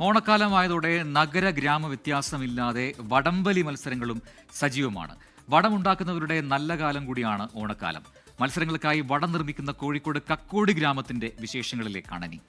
ഓണക്കാലമായതോടെ നഗര ഗ്രാമ വ്യത്യാസമില്ലാതെ വടംവലി മത്സരങ്ങളും സജീവമാണ്. വടമുണ്ടാക്കുന്നവരുടെ നല്ല കാലം കൂടിയാണ് ഓണക്കാലം. മത്സരങ്ങൾക്കായി വടം നിർമ്മിക്കുന്ന കോഴിക്കോട് കക്കോടി ഗ്രാമത്തിന്റെ വിശേഷങ്ങളിലേക്കാണ് ഇനി.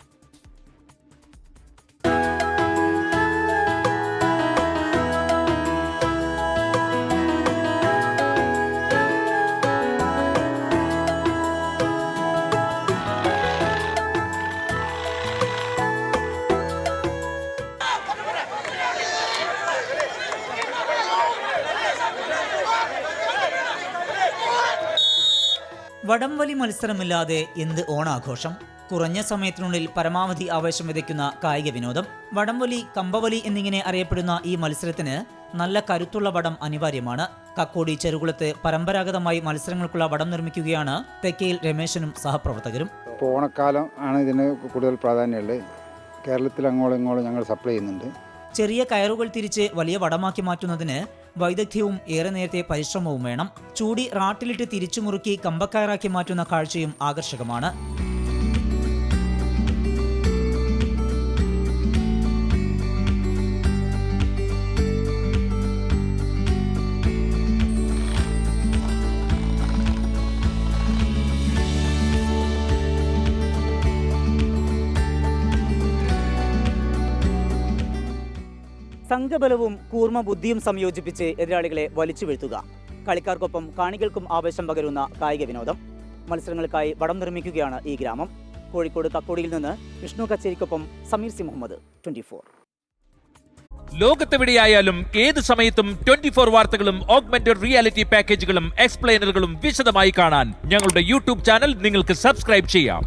വടംവലി മത്സരമില്ലാതെ എന്ത് ഓണാഘോഷം? കുറഞ്ഞ സമയത്തിനുള്ളിൽ പരമാവധി ആവേശം വിതയ്ക്കുന്ന കായിക വിനോദം വടംവലി കമ്പവലി എന്നിങ്ങനെ അറിയപ്പെടുന്ന ഈ മത്സരത്തിന് നല്ല കരുത്തുള്ള വടം അനിവാര്യമാണ്. കക്കോടി ചെറുകുളത്ത് പരമ്പരാഗതമായി മത്സരങ്ങൾക്കുള്ള വടം നിർമ്മിക്കുകയാണ് തെക്കയിൽ രമേശനും സഹപ്രവർത്തകരും. ഇപ്പോൾ ഓണക്കാലം ആണ് ഇതിന് കൂടുതൽ പ്രാധാന്യമുള്ളത്. കേരളത്തിൽ അങ്ങോളം ഇങ്ങോളം ഞങ്ങൾ സപ്ലൈ ചെയ്യുന്നുണ്ട്. ചെറിയ കയറുകൾ തിരിച്ച് വലിയ വടമാക്കി മാറ്റുന്നതിന് വൈദഗ്ധ്യവും ഏറെ നേരത്തെ പരിശ്രമവും വേണം. ചൂടി റാട്ടിലിട്ട് തിരിച്ചു മുറുക്കി കമ്പക്കയറാക്കി മാറ്റുന്ന കാഴ്ചയും ആകർഷകമാണ്. സംഘബലവും കൂർമ്മ ബുദ്ധിയും സംയോജിപ്പിച്ച് എതിരാളികളെ വലിച്ചു വീഴ്ത്തുക. കളിക്കാർക്കൊപ്പം കാണികൾക്കും ആവേശം പകരുന്ന കായിക വിനോദം. മത്സരങ്ങൾക്കായി വടം നിർമ്മിക്കുകയാണ് ഈ ഗ്രാമം. കോഴിക്കോട് കക്കോടിയിൽ നിന്ന് Vishnu കച്ചേരിക്കൊപ്പം Sameer C Muhammad twenty four ലോകത്തെവിടെയായാലും ഏത് സമയത്തും ട്വന്റി ഫോർ വാർത്തകളും ഓഗ്മെന്റഡ് റിയാലിറ്റി പാക്കേജുകളും എക്സ്പ്ലെയിനറുകളും വിശദമായി കാണാൻ ഞങ്ങളുടെ യൂട്യൂബ് ചാനൽ നിങ്ങൾക്ക് സബ്സ്ക്രൈബ് ചെയ്യാം.